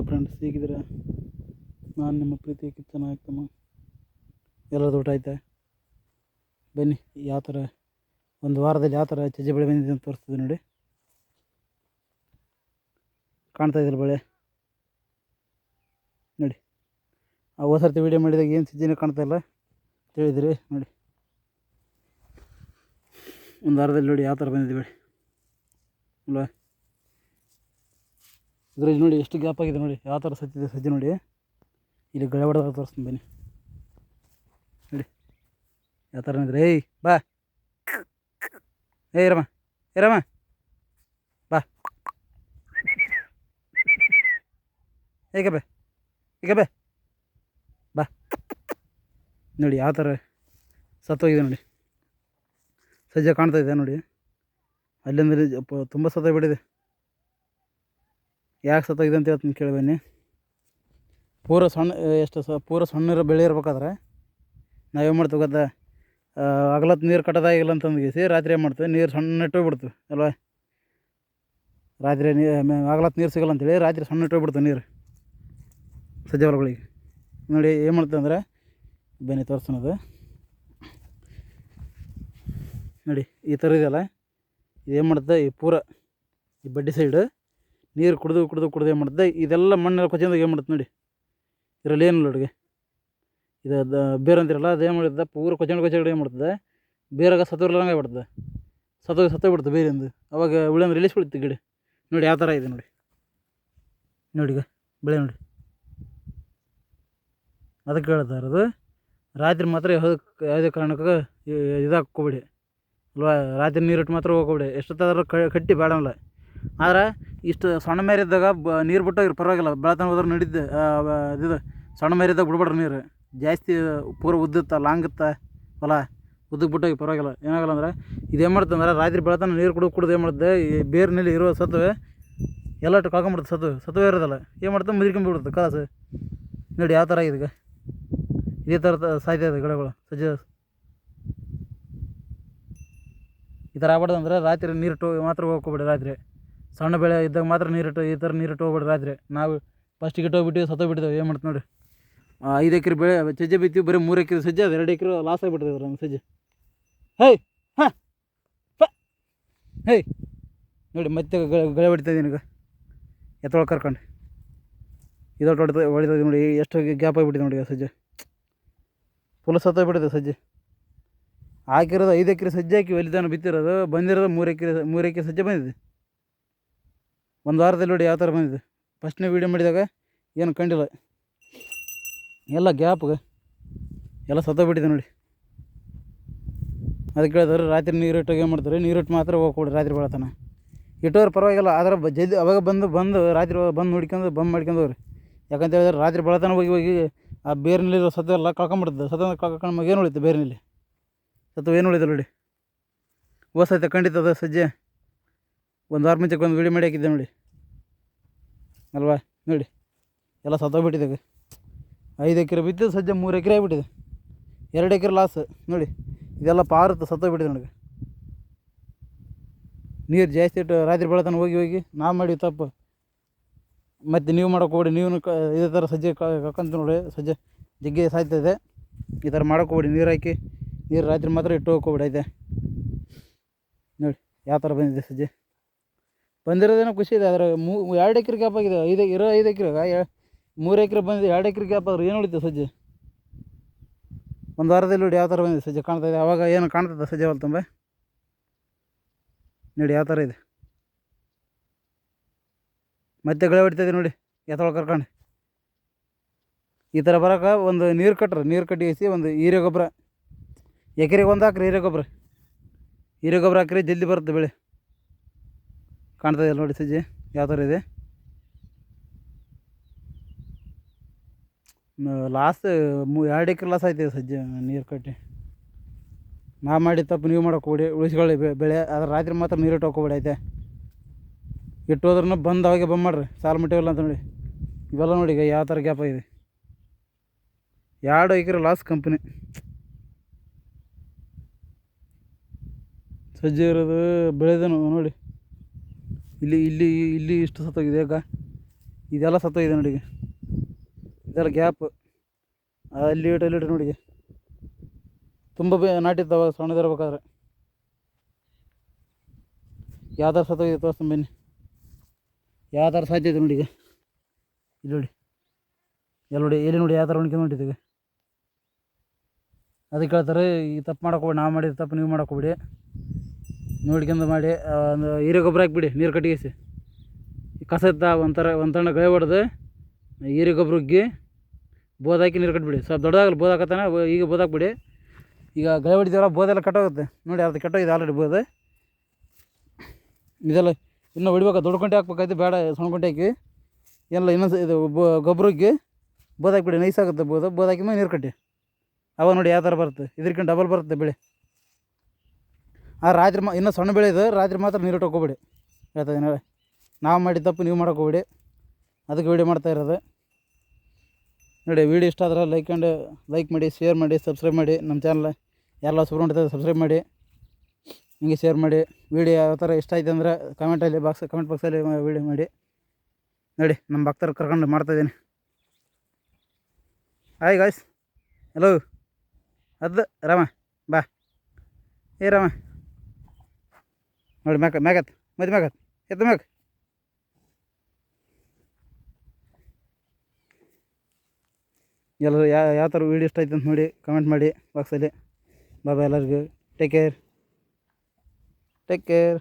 Friends ಹೇಗಿದ್ದೀರಾ ನಾನು ನಿಮ್ಮ ಪ್ರೀತಿ ಕಿಚ್ಚನ ಆಗ್ತಮ್ಮ. ಎಲ್ಲರದ್ದು ಊಟ ಆಯ್ತಾ? ಬನ್ನಿ, ಯಾವ ಥರ ಒಂದು ವಾರದಲ್ಲಿ ಯಾವ ಥರ ಚಜ್ಜೆ ಬೆಳೆ ಬಂದಿದೆ ಅಂತ ತೋರಿಸ್ತಿದೆ ನೋಡಿ. ಕಾಣ್ತಾ ಇದ್ದಿಲ್ಲ ಬಳೆ? ನೋಡಿ. ಆ ಸರ್ತಿ ವೀಡಿಯೋ ಮಾಡಿದಾಗ ಏನು ಸಜ್ಜೆನೇ ಕಾಣ್ತಾ ಇಲ್ಲ. ತಿಳಿದ್ರಿ, ನೋಡಿ. ಒಂದು ವಾರದಲ್ಲಿ ನೋಡಿ ಯಾವ ಥರ ಬಂದಿದೆ ಬೆಳೆ. ಅಲ್ವಾ? ಇದ್ರಲ್ಲಿ ನೋಡಿ ಎಷ್ಟು ಗ್ಯಾಪ್ ಆಗಿದೆ ನೋಡಿ. ಯಾವ ಥರ ಸತ್ತಿದೆ ಸಜ್ಜೆ ನೋಡಿ. ಇಲ್ಲಿ ಗಳೆ ತೋರಿಸ್ತೀನಿ ಬನ್ನಿ. ನೋಡಿ. ಯಾವ ಥರ ಇದ್ರೆ ಏಯ್, ಬಾ. ಏಯ್, ರಮ. ಏ, ರಮ. ಬಾ. ಹೇಗೆ ಬೇ ಈಗ ಬೇ ಬಾ. ನೋಡಿ, ಯಾವ ಥರ ಸತ್ತೋಗಿದೆ ನೋಡಿ. ಸಜ್ಜೆ ಕಾಣ್ತಾ ಇದೆ ನೋಡಿ. ಅಲ್ಲಿಂದ ತುಂಬ ಸತ್ತೋಗ್ಬಿಟ್ಟಿದೆ. ಯಾಕೆ ಸತ್ತೋಗಿದೆ ಅಂತ ಹೇಳ್ತೀನಿ ಕೇಳಿ ಬನ್ನಿ. ಪೂರ ಸಣ್ಣ ಎಷ್ಟು ಸ, ಪೂರ ಸಣ್ಣ ಬೆಳೆ ಇರ್ಬೇಕಾದ್ರೆ ಏನು ಮಾಡ್ತೀವಿ ಗೊತ್ತಾ? ಅಗಲತ್ ನೀರು ಕಟ್ಟೋದಾಗಿಲ್ಲ ಅಂತಂದು ಗೀಸಿ ರಾತ್ರಿ ಏನು ಮಾಡ್ತೀವಿ? ನೀರು ಸಣ್ಣ ಇಟ್ಟೋಗ್ಬಿಡ್ತೀವಿ ಅಲ್ವಾ? ರಾತ್ರಿ ನೀ ಅಗಲತ್ ನೀರು ಸಿಗಲ್ಲ ಅಂತೇಳಿ ರಾತ್ರಿ ಸಣ್ಣ ಇಟ್ಟೋಗ್ಬಿಡ್ತೀವಿ ನೀರು ಸಜ್ಜೆ ಹೊಲಗಳಿಗೆ. ನೋಡಿ ಏನು ಮಾಡ್ತೀವಿ ಅಂದರೆ, ಬನ್ನಿ ತೋರಿಸ್ತಾನದು ನೋಡಿ ಈ ಥರ ಇದೆಯಲ್ಲ ಏನು ಮಾಡ್ತದೆ? ಈ ಪೂರ, ಈ ಬಡ್ಡಿ ಸೈಡು ನೀರು ಕುಡಿದು ಕುಡಿದು ಕುಡಿದು ಏನು ಮಾಡುತ್ತೆ ಇದೆಲ್ಲ ಮಣ್ಣೆಲ್ಲ ಕೊಚ್ಚಿಂದಾಗ ಏನು ಮಾಡುತ್ತೆ ನೋಡಿ. ಇದರಲ್ಲಿ ಏನಿಲ್ಲ ಅಡುಗೆ. ಇದು ದ ಬೇರೆ ಅಂತಿರಲ್ಲ, ಅದು ಏನು ಮಾಡಿದ್ದೆ ಪೂರ ಕೊಚ್ಚಂಡು ಕೊಚ್ಚಂಡು ಏನು ಮಾಡ್ತದೆ? ಬೇರಾಗ ಸತ್ತೋರ್ಲಂಗೆ ಆಗ್ಬಿಡ್ತದೆ ಸತ್ತೋಗಿ ಸತ್ತೋಗ್ಬಿಡ್ತು ಬೇರೆಂದು ಅವಾಗ ಉಳಿಯಂದು ರಿಲೀಸ್ ಬಿಡುತ್ತೆ ಗಿಡ. ನೋಡಿ ಯಾವ ಥರ ಇದೆ ನೋಡಿ. ನೋಡಿ ಈಗ ಬೆಳೆ ನೋಡಿ. ಅದಕ್ಕೆ ಹೇಳ್ತಾ ಇರೋದು, ರಾತ್ರಿ ಮಾತ್ರ ಯಾವುದಕ್ಕೆ ಯಾವುದೇ ಕಾರಣಕ್ಕೆ ಇದಾಕೋಬಿಡಿ ಅಲ್ವಾ? ರಾತ್ರಿ ನೀರಿಟ್ಟು ಮಾತ್ರ ಹೋಗ್ಬೇಡಿ ಎಷ್ಟೊತ್ತಾದ್ರೂ ಕಟ್ಟಿ ಬೇಡಲ್ಲ ಆದ್ರೆ ಇಷ್ಟು ಸಣ್ಣ ಮೇರಿದ್ದಾಗ ಬ ನೀರು ಬಿಟ್ಟೋಗಿರಿ ಪರವಾಗಿಲ್ಲ. ಬೆಳತನ ಹೋದ್ರೆ ನಡೀತು ಇದು ಸಣ್ಣ ಮೇರಿದ್ದಾಗ ಬಿಡ್ಬೇಡ್ರಿ ನೀರು. ಜಾಸ್ತಿ ಪೂರ ಉದ್ದುತ್ತ ಲಾಂಗುತ್ತ ಹೊಲ ಉದ್ದಕ್ಕೆ ಬಿಟ್ಟೋಗಿ ಪರವಾಗಿಲ್ಲ. ಏನಾಗಲ್ಲ ಅಂದ್ರೆ ಇದೇನು ಮಾಡುತ್ತೆ ಅಂದ್ರೆ ರಾತ್ರಿ ಬೆಳತನ ನೀರು ಕುಡಿದು ಕುಡಿದು ಏನು ಮಾಡುತ್ತೆ ಈ ಬೇರಿನಲ್ಲಿ ಇರೋ ಸತ್ವೆ ಎಲ್ಲ ಕಳ್ಕೊಂಬಿಡುತ್ತೆ ಸತ್ವ. ಸತ್ವೆ ಇರೋದಲ್ಲ. ಏನು ಮಾಡ್ತಾ ಮುದ್ರಿಕೊಂಡ್ಬಿಡುತ್ತೆ ಕಾಸು ನೋಡಿ ಯಾವ ಥರ ಈಗ. ಇದೇ ಥರ ಸಾಯ್ತಾ ಇದೆ ಗಿಡಗಳು, ಸಜ್ಜೆ. ಈ ಥರ ಆಗ್ಬಾರ್ದು ಅಂದ್ರೆ ರಾತ್ರಿ ನೀರು ಮಾತ್ರ ಹೋಗ್ಕೊಬೇಡಿ ರಾತ್ರಿ. ಸಣ್ಣ ಬೆಳೆ ಇದ್ದಾಗ ಮಾತ್ರ ನೀರಿಟ್ಟು ಈ ಥರ ನೀರಿಟ್ಟು ಹೋಗ್ಬೇಡಿ ರಾತ್ರಿ. ನಾವು ಫಸ್ಟಿಗೆ ಇಟ್ಟೋಗ್ಬಿಟ್ಟು ಸತ್ತೋಗ್ಬಿಟ್ಟಿದ್ದೇವೆ ಏನು ಮಾಡ್ತೀವಿ ನೋಡಿ. ಐದು ಎಕರೆ ಬೆಳೆ, ಸಜ್ಜೆ ಬಿತ್ತೀವಿ ಬರೀ ಮೂರು ಎಕರೆ ಸಜ್ಜೆ, ಅದು ಎರಡು ಎಕರೆ ಲಾಸ್ ಆಗಿಬಿಟ್ಟಿದೆ ನಮ್ಮ ಸಜ್ಜೆ. ಹೇಯ್ ಹಾಂ ಹೇಯ್ ನೋಡಿ, ಮತ್ತೆ ಗಳೆ ಹೊಡಿತಾ ಇದ್ದೀನಿ ಈಗ. ಎತ್ತೊಳಗೆ ಕರ್ಕೊಂಡು. ಇದೊಟ್ಟು ಹೊಡೆದು ಹೊಡಿತಾ ನೋಡಿ, ಎಷ್ಟು ಗ್ಯಾಪ್ ಆಗಿಬಿಟ್ಟಿದೆ ನೋಡಿ ಸಜ್ಜೆ. ಫುಲ್ ಸತ್ತೋಗ್ಬಿಟ್ಟಿದೆ ಸಜ್ಜೆ. ಹಾಕಿರೋದು ಐದು ಎಕರೆ ಸಜ್ಜೆ ಹಾಕಿ ಒಲಿದಾನ ಬಿತ್ತಿರೋದು, ಬಂದಿರೋದು ಮೂರು ಎಕರೆ ಮೂರು ಎಕರೆ ಸಜ್ಜೆ ಬಂದಿದೆ. ಒಂದು ವಾರದಲ್ಲಿ ನೋಡಿ ಯಾವ ಥರ ಬಂದಿದೆ. ಫಸ್ಟ್ನೇ ವೀಡಿಯೋ ಮಾಡಿದಾಗ ಏನು ಕಂಡಿಲ್ಲ. ಎಲ್ಲ ಗ್ಯಾಪ್ಗೆ ಎಲ್ಲ ಸತ್ತೋಗ್ಬಿಟ್ಟಿದೆ ನೋಡಿ. ಅದಕ್ಕೆ ಹೇಳಿದ್ರೆ ರಾತ್ರಿ ನೀರು ಇಟ್ಟು ಏನು ಮಾಡ್ತಾರೆ. ನೀರು ಇಟ್ಟು ಮಾತ್ರ ಹೋಗ್ಕೊಡಿ ರಾತ್ರಿ ಬೆಳತನ ಇಟ್ಟೋರು ಪರವಾಗಿಲ್ಲ, ಆದ್ರೆ ಬ ಜಲ್ದಿ ಅವಾಗ ಬಂದು ಬಂದು ರಾತ್ರಿ ಬಂದು ನೋಡ್ಕೊಂಡು ಬಂದ್ ಮಾಡ್ಕೊಂಡವ್ರಿ. ಯಾಕಂತ ಹೇಳಿದ್ರೆ ರಾತ್ರಿ ಬೆಳತನ ಹೋಗಿ ಹೋಗಿ ಆ ಬೇರಿನಲ್ಲಿರೋ ಸತ್ತು ಎಲ್ಲ ಕಳ್ಕೊಂಬಿಡ್ತದೆ. ಸತ್ತ ಕಳ್ಕೊಂಡು ಏನು ಉಳಿತು ಬೇರಿನಲ್ಲಿ? ಸತ್ತು ಏನು ಉಳಿತು ನೋಡಿ. ಹೊಸತೆ ಖಂಡಿತ ಅದು ಸಜ್ಜೆ. ಒಂದು ವಾರ ಮುಂಚೆಗೆ ಒಂದು ವಿಡಿಯೋ ಮಾಡಿ ಹಾಕಿದ್ದೆ ನೋಡಿ. ಅಲ್ವಾ ನೋಡಿ. ಎಲ್ಲ ಸತ್ತೋಗ್ಬಿಟ್ಟಿದೆ ಐದು ಎಕರೆ ಬಿದ್ದು ಸಜ್ಜೆ ಮೂರು ಎಕರೆ ಆಗಿಬಿಟ್ಟಿದೆ. ಎರಡು ಎಕರೆ ಲಾಸ್ ನೋಡಿ. ಇದೆಲ್ಲ ಪಾರುತ್ತೆ ಸತ್ತೋಗ್ಬಿಟ್ಟಿದೆ ನನಗೆ ನೀರು ಜಾಸ್ತಿ ಇಟ್ಟು ರಾತ್ರಿ ಬೆಳತನ ಹೋಗಿ ಹೋಗಿ ನಾ ಮಾಡಿ ತಪ್ಪು. ಮತ್ತು ನೀವು ಮಾಡೋಕೆ ಹೋಗ್ಬೇಡಿ. ನೀವು ಕ ಇದೇ ಥರ ಸಜ್ಜೆ ಕಕ್ಕಂತ ನೋಡಿ ಸಜ್ಜೆ ಜಗ್ಗಿ ಸಾಯ್ತದೆ ಈ ಥರ ಮಾಡೋಕೆ ಹೋಗ್ಬೇಡಿ. ನೀರು ಹಾಕಿ ನೀರು ರಾತ್ರಿ ಮಾತ್ರ ಇಟ್ಟು ಹೋಗ್ಕೋಬೇಡಿ ಐತೆ ನೋಡಿ. ಯಾವ ಥರ ಬಂದಿದೆ ಸಜ್ಜೆ? ಬಂದಿರೋದೇನೋ ಖುಷಿ ಇದೆ ಆದರೆ ಮೂ, ಎರಡು ಎಕರೆ ಗ್ಯಾಪ್ ಆಗಿದೆ, ಐದು ಇರೋ ಐದು ಎಕರೆಗೆ ಮೂರು ಎಕರೆ ಬಂದಿದೆ, ಎರಡು ಎಕರೆ ಗ್ಯಾಪ್ ಆದ್ರೆ ಏನು ಉಳಿತು ಸಜ್ಜೆ? ಒಂದು ವಾರದಲ್ಲಿ ನೋಡಿ ಯಾವ ಥರ ಬಂದಿದೆ ಸಜ್ಜೆ, ಕಾಣ್ತಾ ಇದೆ, ಅವಾಗ ಏನು ಕಾಣ್ತದೆ ಸಜ್ಜೆ ಹೊಲ್ ತುಂಬ? ನೋಡಿ ಯಾವ ಥರ ಇದೆ. ಮತ್ತೆ ಗಳೆ ಹೊಡಿತದೆ ನೋಡಿ ಎತ್ತೊಳಗೆ ಕರ್ಕೊಂಡು. ಈ ಥರ ಬರೋಕೆ ಒಂದು ನೀರು ಕಟ್ಟ್ರಿ ನೀರು ಕಟ್ಟಿಸಿ ಒಂದು ಹೀರೆ ಗೊಬ್ಬರ ಎಕರೆಗೆ ಒಂದು ಹಾಕ್ರಿ ಹೀರೆ ಗೊಬ್ಬರ ಹೀರೆ ಗೊಬ್ಬರ ಹಾಕ್ರಿ, ಜಲ್ದಿ ಬರುತ್ತೆ ಬೆಳೆ. ಕಾಣ್ತಾ ಇದೆ ನೋಡಿ ಸಜ್ಜೆ, ಯಾವ ಥರ ಇದೆ? ಲಾಸ್ ಎರಡು ಎಕರೆ ಲಾಸ್ ಆಯ್ತಿದೆ ಸಜ್ಜೆ, ನೀರು ಕಟ್ಟಿ. ನಾ ಮಾಡಿ ತಪ್ಪು, ನೀವು ಮಾಡೋಕೆ ಉಳಿಸ್ಕೊಳ್ಳಿ ಬೆಳೆ ಅದ್ರ ರಾತ್ರಿ ಮಾತ್ರ ನೀರು ಇಟ್ಟು ಐತೆ ಇಟ್ಟು ಹೋದ್ರೂ ಬಂದು ಅವಾಗೆ ಬಂದು ಮಾಡ್ರಿ, ಸಾಲು ಮುಟ್ಟಿವಲ್ಲ ಅಂತ ನೋಡಿ. ಇವೆಲ್ಲ ನೋಡಿ ಈಗ ಯಾವ ಥರ ಗ್ಯಾಪ್ ಆಗಿದೆ. ಎರಡು ಎಕರೆ ಲಾಸ್ ಕಂಪ್ನಿ ಸಜ್ಜೆ ಇರೋದು ಬೆಳೆದನು ನೋಡಿ. ಇಲ್ಲಿ ಇಲ್ಲಿ ಇಲ್ಲಿ ಇಷ್ಟು ಸತ್ತೋಗಿದೆ. ಈಗ ಇದೆಲ್ಲ ಸತ್ತೋಗಿದೆ ನೋಡಿ ಇದೆಲ್ಲ ಗ್ಯಾಪ್. ಅಲ್ಲಿ ಇಟ್ಟು ಅಲ್ಲಿ ಇಟ್ಟು ನೋಡಿ. ತುಂಬ ಬೇ ನಾಟಿರ್ತಾವ ಸಣ್ಣದಿರ್ಬೇಕಾದ್ರೆ ಯಾವ್ದಾರು ಸತ್ತೋಗಿದೆ ತೋರಿಸ್ತೀನಿ ಬನ್ನಿ. ಯಾವ್ದಾರು ಇದೆ ನೋಡಿ ಈಗ ಇಲ್ಲಿ ನೋಡಿ. ಎಲ್ಲ ನೋಡಿ, ಎಲ್ಲಿ ನೋಡಿ ಯಾವ ಥರ ಹೊಣ್ಕೆ ನೋಡಿದ್ದೀವಿ ಅದಕ್ಕೆ ಹೇಳ್ತಾರೆ, ಈ ತಪ್ಪು ಮಾಡೋಕೋಬೇಡಿ ನಾವು ಮಾಡಿದ ತಪ್ಪು ನೀವು ಮಾಡೋಕೋಬೇಡಿ ನೋಡ್ಕೊಂಡು ಮಾಡಿ ಒಂದು ಹೀರೆ ಗೊಬ್ಬರ ಹಾಕ್ಬಿಡಿ, ನೀರು ಕಟ್ಟಿಗೆಸಿ. ಕಸ ಇದ್ದ ಒಂಥರ ಒಂಥರ ಗಳೆ ಹೊಡೆದು, ಹೀರೆ ಗೊಬ್ಬರ ಉಗ್ಗಿ, ಬೋದ್ ಹಾಕಿ ನೀರು ಕಟ್ಬಿಡಿ. ಸ್ವಲ್ಪ ದೊಡ್ಡದಾಗಲ್ಲ ಬೋದಾಕತ್ತಾನ ಈಗ ಬೋದ್ ಹಾಕ್ಬಿಡಿ. ಈಗ ಗಳೆ ಹೊಡಿತೀವಲ್ಲ ಬೋದೆಲ್ಲ ಕಟ್ಟೋಗುತ್ತೆ. ನೋಡಿ, ಅರ್ಧ ಕೆಟ್ಟೋಗಿದೆ ಆಲ್ರೆಡಿ ಬೋದೆ. ಇದೆಲ್ಲ ಇನ್ನೂ ಹೊಡಿಬೇಕು, ದೊಡ್ಡ ಗಂಟೆ ಹಾಕ್ಬೇಕಾಯ್ತು, ಬೇಡ, ಸಣ್ಣ ಗಂಟೆ ಹಾಕಿ. ಎಲ್ಲ ಇನ್ನೊಂದು ಇದು ಗೊಬ್ಬರ ಬೋದ್ ಹಾಕ್ಬಿಡಿ ನೈಸ್ ಆಗುತ್ತೆ ಬೋದು. ಬೋದ್ ಹಾಕಿ ಮೇಲೆ ನೀರು ಕಟ್ಟಿ. ಅವ ನೋಡಿ ಯಾವ ಥರ ಬರುತ್ತೆ ಇದಕ್ಕಿಂತ ಡಬಲ್ ಬರುತ್ತೆ ಬೆಳೆ. ಆ ರಾತ್ರಿ ಮಾ ಇನ್ನೂ ಸಣ್ಣ ಬೆಳೆ ಇದು, ರಾತ್ರಿ ಮಾತ್ರ ನೀರು ಹೋಗ್ಬೇಡಿ. ಹೇಳ್ತಾ ಇದ್ದೀನಿ ನಾವು ಮಾಡಿದ ತಪ್ಪು ನೀವು ಮಾಡೋಕೆ ಹೋಗ್ಬೇಡಿ. ಅದಕ್ಕೆ ವೀಡಿಯೋ ಮಾಡ್ತಾ ಇರೋದು. ನೋಡಿ ವೀಡಿಯೋ ಇಷ್ಟ ಆದ್ರೆ ಲೈಕ್ ಆ್ಯಂಡ್ ಲೈಕ್ ಮಾಡಿ ಶೇರ್ ಮಾಡಿ ಸಬ್ಸ್ಕ್ರೈಬ್ ಮಾಡಿ. ನಮ್ಮ ಚಾನಲ್ ಎಲ್ಲ ಸುಬ್ರಹ್ಮಣ್ಯ ಸಬ್ಸ್ಕ್ರೈಬ್ ಮಾಡಿ. ಹಿಂಗೆ ಶೇರ್ ಮಾಡಿ. ವೀಡಿಯೋ ಯಾವ ಥರ ಇಷ್ಟ ಆಯ್ತು ಅಂದರೆ ಕಮೆಂಟಲ್ಲಿ ಬಾಕ್ಸ್ ಕಮೆಂಟ್ ಬಾಕ್ಸಲ್ಲಿ ವೀಡಿಯೋ ಮಾಡಿ. ನೋಡಿ ನಮ್ಮ ಭಕ್ತರು ಕರ್ಕೊಂಡು ಮಾಡ್ತಾಯಿದ್ದೀನಿ ಹಾಯ್ ಗಾಯ್ಸ್ ಹಲೋ ಅದು ರಾಮ. ಬಾ. ಏ ರಾಮ. ನೋಡಿ ಮ್ಯಾಕ ಮ್ಯಾಗತ್ ಮದ್ ಮ್ಯಾಗತ್ ಎತ್ತ ಮ್ಯಾಗ ಎಲ್ಲರೂ ಯಾವ ಯಾವ ಥರ ವೀಡಿಯೋ ಇಷ್ಟ ಆಯ್ತು ಅಂತ ನೋಡಿ ಕಮೆಂಟ್ ಮಾಡಿ ಬಾಕ್ಸಲ್ಲಿ ಬಾಬಾ ಎಲ್ಲರಿಗೂ. Take care take care